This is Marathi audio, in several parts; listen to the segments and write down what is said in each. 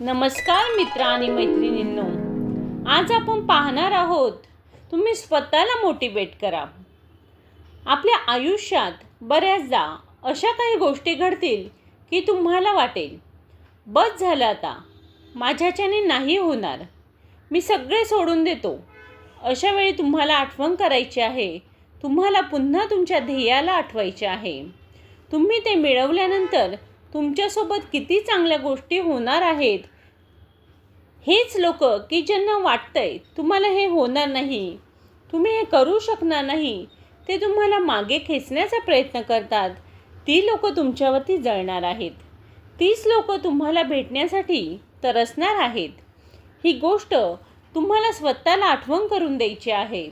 नमस्कार मित्र आणि मैत्रिणींनो. आज आपण पाहणार आहोत तुम्ही स्वतःला मोटिवेट करा. आपल्या आयुष्यात बऱ्याचदा अशा काही गोष्टी घडतील की तुम्हाला वाटेल बस झालं आता माझ्याच्याने नाही होणार मी सगळे सोडून देतो. अशा वेळी तुम्हाला आठवण करायची आहे तुम्हाला पुन्हा तुमच्या ध्येयाला आठवायचे आहे. तुम्ही ते मिळवल्यानंतर तुमच्यासोबत किती चांगल्या गोष्टी होणार आहेत? हेच लोक की ज्यांना वाटतंय तुम्हाला हे होणार नाही तुम्ही हे करू शकणार नाही ते तुम्हाला मागे खेचण्याचा प्रयत्न करतात. ती लोक तुमच्यावरती जळणार आहेत. तीच लोक तुम्हाला भेटण्यासाठी तरसणार आहेत. ही गोष्ट तुम्हाला स्वतःला आठवण करून द्यायची आहे.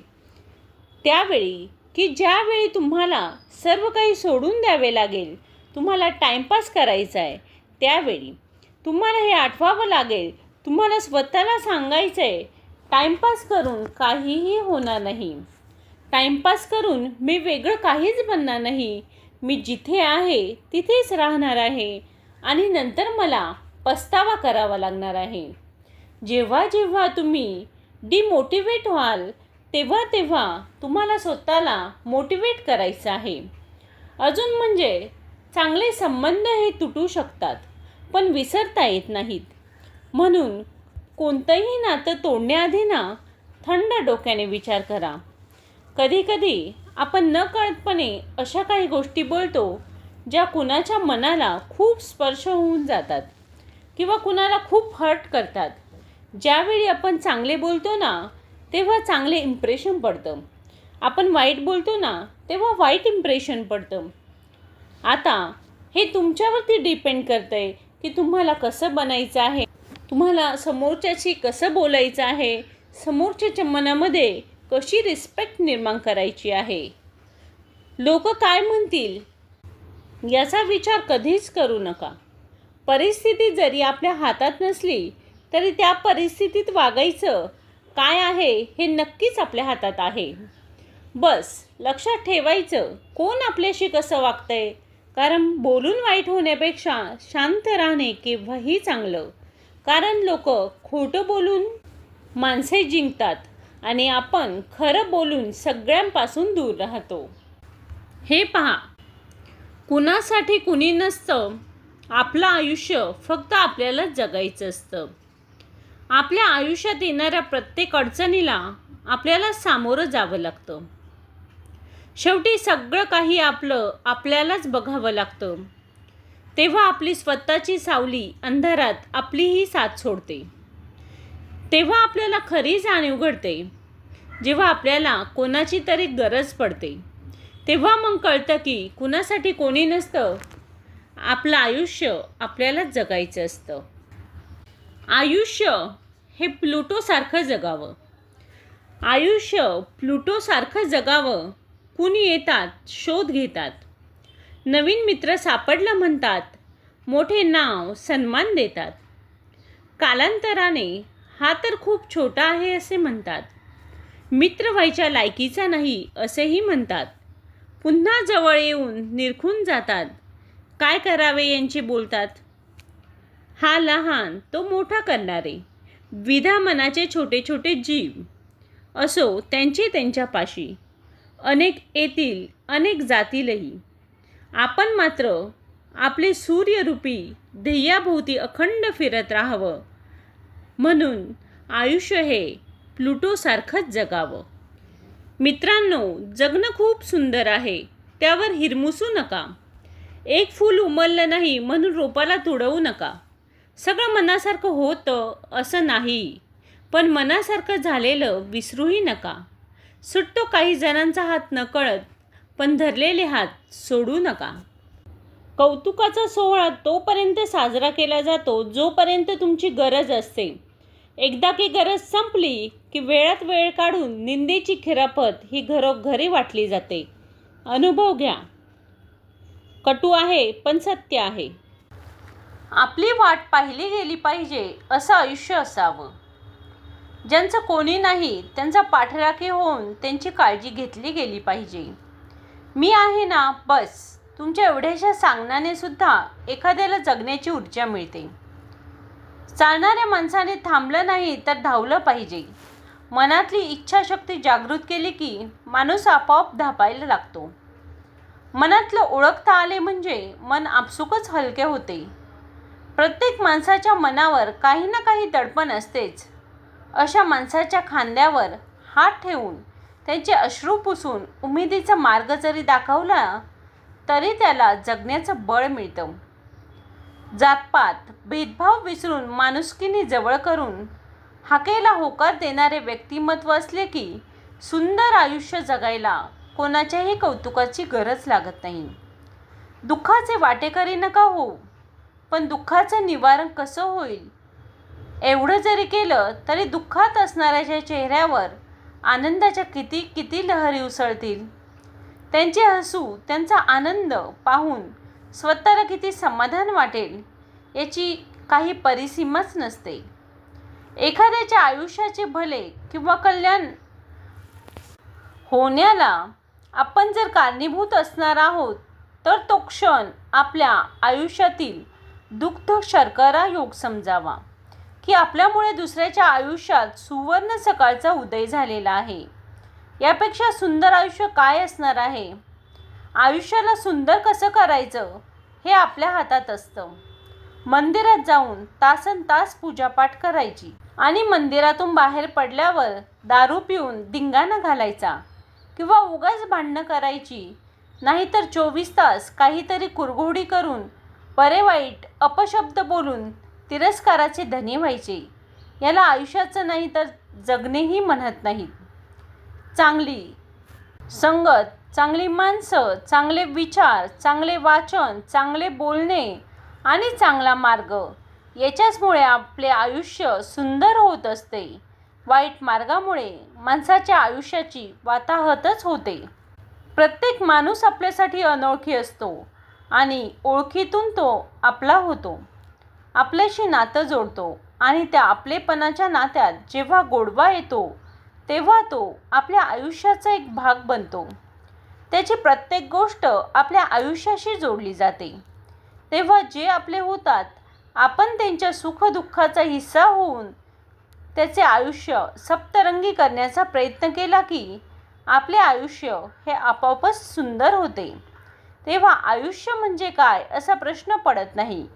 त्यावेळी की ज्यावेळी तुम्हाला सर्व काही सोडून द्यावे लागेल तुम्हाला टाईमपास करायचा आहे. त्यावेळी तुम्हाला हे आठवावं लागेल तुम्हाला स्वतःला सांगायचं आहे टाईमपास करून काहीही होणार नाही. टाईमपास करून मी वेगळं काहीच बनणार नाही. मी जिथे आहे तिथेच राहणार आहे आणि नंतर मला पस्तावा करावा लागणार आहे. जेव्हा जेव्हा तुम्ही डिमोटिवेट व्हाल तेव्हा तेव्हा तुम्हाला स्वतःला मोटिवेट करायचं आहे. अजून म्हणजे चांगले संबंध हे तुटू शकतात पण विसरता येत नाहीत. म्हणून कोणतंही नातं तोडण्याआधी ना थंड डोक्याने विचार करा. कधीकधी आपण नकळतपणे अशा काही गोष्टी बोलतो ज्या कुणाच्या मनाला खूप स्पर्श होऊन जातात किंवा कुणाला खूप हर्ट करतात. ज्यावेळी आपण चांगले बोलतो ना तेव्हा चांगले इम्प्रेशन पडतं. आपण वाईट बोलतो ना तेव्हा वाईट इम्प्रेशन पडतं. आता हे तुमच्यावरती डिपेंड करतं आहे की तुम्हाला कसं बनायचं आहे? तुम्हाला समोरच्याशी कसं बोलायचं आहे? समोरच्याच्या मनामध्ये कशी रिस्पेक्ट निर्माण करायची आहे? लोक काय म्हणतील? याचा विचार कधीच करू नका. परिस्थिती जरी आपल्या हातात नसली तरी त्या परिस्थितीत वागायचं काय आहे हे नक्कीच आपल्या हातात आहे. बस लक्षात ठेवायचं कोण आपल्याशी कसं वागतंय? कारण बोलून वाईट होण्यापेक्षा शांत राहणे केव्हाही चांगलं. कारण लोक खोटं बोलून माणसे जिंकतात आणि आपण खरं बोलून सगळ्यांपासून दूर राहतो. हे पहा. कुणासाठी कुणी नसतं आपलं आयुष्य फक्त आपल्याला जगायचं असतं. आपल्या आयुष्यात येणाऱ्या प्रत्येक अडचणीला आपल्याला सामोरं जावं लागतं. शेवटी सगळं काही आपलं आपल्यालाच बघावं लागतं. तेव्हा आपली स्वतःची सावली अंधारात आपलीही साथ सोडते. तेव्हा आपल्याला खरी जाणीव घडते जेव्हा आपल्याला कोणाची तरी गरज पडते. तेव्हा मग कळतं की कुणासाठी कोणी नसतं. आपलं आयुष्य आपल्यालाच जगायचं असतं. आयुष्य हे प्लुटोसारखं जगावं. आयुष्य प्लुटोसारखं जगावं कुणी येतात शोध घेतात. नवीन मित्र सापडला म्हणतात मोठे नाव सन्मान देतात. कालांतराने हा तर खूप छोटा आहे असे म्हणतात. मित्र व्हायच्या लायकीचा नाही असेही म्हणतात. पुन्हा जवळ येऊन निरखून जातात. काय करावे यांचे बोलतात? हा लहान तो मोठा करणारे. विधा मनाचे छोटे छोटे जीव. असो त्यांचे त्यांच्यापाशी. अनेक येतील अनेक जातीलही. आपण मात्र आपले सूर्यरूपी ध्येयाभोवती अखंड फिरत राहावं. म्हणून आयुष्य हे प्लुटोसारखंच जगावं. मित्रांनो जगणं खूप सुंदर आहे त्यावर हिरमुसू नका. एक फूल उमललं नाही म्हणून रोपाला तुडवू नका. सगळं मनासारखं होतं असं नाही पण मनासारखं झालेलं विसरूही नका. सुटतो काही जणांचा हात नकळत पण धरलेले हात सोडू नका. कौतुकाचा सोहळा तोपर्यंत साजरा केला जातो जोपर्यंत तुमची गरज असते. एकदा की गरज संपली की वेळात वेळ काढून निंदेची खिरापत ही घरोघरी वाटली जाते. अनुभव घ्या. कटू आहे पण सत्य आहे. आपली वाट पाहिली गेली पाहिजे असं आयुष्य असावं. ज्यांचं कोणी नाही त्यांचा पाठराखी होऊन त्यांची काळजी घेतली गेली पाहिजे. मी आहे ना बस. तुमच्या एवढ्याशा सांगण्याने सुद्धा एखाद्याला जगण्याची ऊर्जा मिळते. चालणाऱ्या माणसाने थांबलं नाही तर धावलं पाहिजे. मनातली इच्छाशक्ती जागृत केली की माणूस आपोआप धापायला लागतो. मनातलं ओळखता आले म्हणजे मन आपसुकच हलके होते. प्रत्येक माणसाच्या मनावर काही ना काही दडपण असतेच. अशा माणसाच्या खांद्यावर हात ठेवून त्यांचे अश्रू पुसून उमेदीचा मार्ग जरी दाखवला तरी त्याला जगण्याचं बळ मिळतं. जातपात भेदभाव विसरून माणुसकीने जवळ करून हाकेला होकार देणारे व्यक्तिमत्व असले की सुंदर आयुष्य जगायला कोणाच्याही कौतुकाची गरज लागत नाही. दुःखाचे वाटेकरी नका हो पण दुःखाचं निवारण कसं होईल एवढं जरी केलं तरी दुःखात असणाऱ्याच्या चेहऱ्यावर आनंदाच्या किती किती लहरी उसळतील? त्यांचे हसू त्यांचा आनंद पाहून स्वतःला किती समाधान वाटेल याची काही परिसीमाच नसते. एखाद्याच्या आयुष्याचे भले किंवा कल्याण होण्याला आपण जर कारणीभूत असणार आहोत तर तो क्षण आपल्या आयुष्यातील दुग्ध शर्करा योग समजावा. की आपल्यामुळे दुसऱ्याच्या आयुष्यात सुवर्ण सकाळचा उदय झालेला आहे. यापेक्षा सुंदर आयुष्य काय असणार आहे? आयुष्याला सुंदर कसं करायचं हे आपल्या हातात असतं. मंदिरात जाऊन तासन तास पूजापाठ करायची आणि मंदिरातून बाहेर पडल्यावर दारू पिऊन धिंगाणा घालायचा किंवा उगाच भांडणं करायची. नाहीतर चोवीस तास काहीतरी कुरघोडी करून बरे वाईट अपशब्द बोलून तिरस्काराचे धनी व्हायचे. याला आयुष्याचं नाही तर जगणेही म्हणत नाहीत. चांगली संगत चांगली माणसं चांगले विचार चांगले वाचन चांगले बोलणे आणि चांगला मार्ग याच्याचमुळे आपले आयुष्य सुंदर होत असते. वाईट मार्गामुळे माणसाच्या आयुष्याची वाताहतच होते. प्रत्येक माणूस आपल्यासाठी अनोळखी असतो आणि ओळखीतून तो आपला होतो. आपल्याशी नातं जोडतो आणि त्या आपलेपणाच्या नात्यात जेव्हा गोडवा येतो तेव्हा तो आपल्या आयुष्याचा एक भाग बनतो. त्याची प्रत्येक गोष्ट आपल्या आयुष्याशी जोडली जाते. तेव्हा जे आपले होतात आपण त्यांच्या सुखदुःखाचा हिस्सा होऊन त्याचे आयुष्य सप्तरंगी करण्याचा प्रयत्न केला की आपले आयुष्य हे आपोआपच सुंदर होते. तेव्हा आयुष्य म्हणजे काय असा प्रश्न पडत नाही.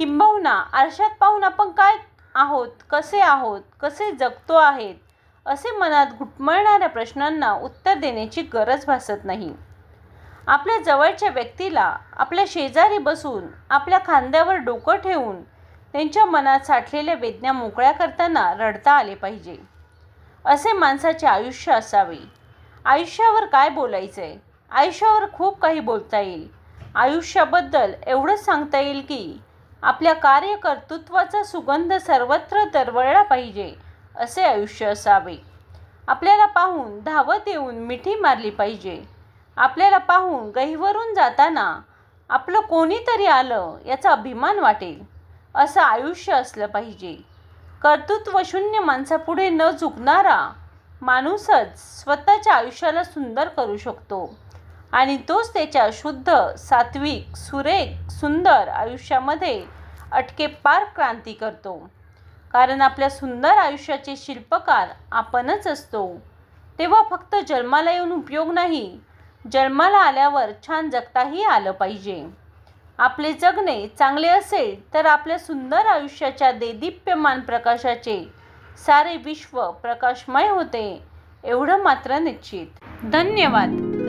किंबहुना आरशात पाहून आपण काय आहोत कसे आहोत कसे जगतो आहेत असे मनात घुटमळणाऱ्या प्रश्नांना उत्तर देण्याची गरज भासत नाही. आपल्या जवळच्या व्यक्तीला आपल्या शेजारी बसून आपल्या खांद्यावर डोकं ठेवून त्यांच्या मनात साठलेल्या वेदना मोकळ्या करताना रडता आले पाहिजे. असे माणसाचे आयुष्य असावे. आयुष्यावर काय बोलायचं आहे आयुष्यावर खूप काही बोलता येईल. आयुष्याबद्दल एवढंच सांगता येईल की आपल्या कार्यकर्तृत्वाचा सुगंध सर्वत्र दरवळला पाहिजे असे आयुष्य असावे. आपल्याला पाहून धावत येऊन मिठी मारली पाहिजे. आपल्याला पाहून गहिवरून जाताना आपलं कोणीतरी आलं याचा अभिमान वाटेल असं आयुष्य असलं पाहिजे. कर्तृत्वशून्य माणसापुढे न झुकणारा माणूसच स्वतःच्या आयुष्याला सुंदर करू शकतो. आणि तोच त्याच्या शुद्ध सात्विक सुरेख सुंदर आयुष्यामध्ये अटके पार क्रांती करतो. कारण आपल्या सुंदर आयुष्याचे शिल्पकार आपणच असतो. तेव्हा फक्त जन्माला येऊन उपयोग नाही जन्माला आल्यावर छान जगताही आलं पाहिजे. आपले जगणे चांगले असेल तर आपल्या सुंदर आयुष्याच्या देदीप्यमान प्रकाशाचे सारे विश्व प्रकाशमय होते एवढं मात्र निश्चित. धन्यवाद.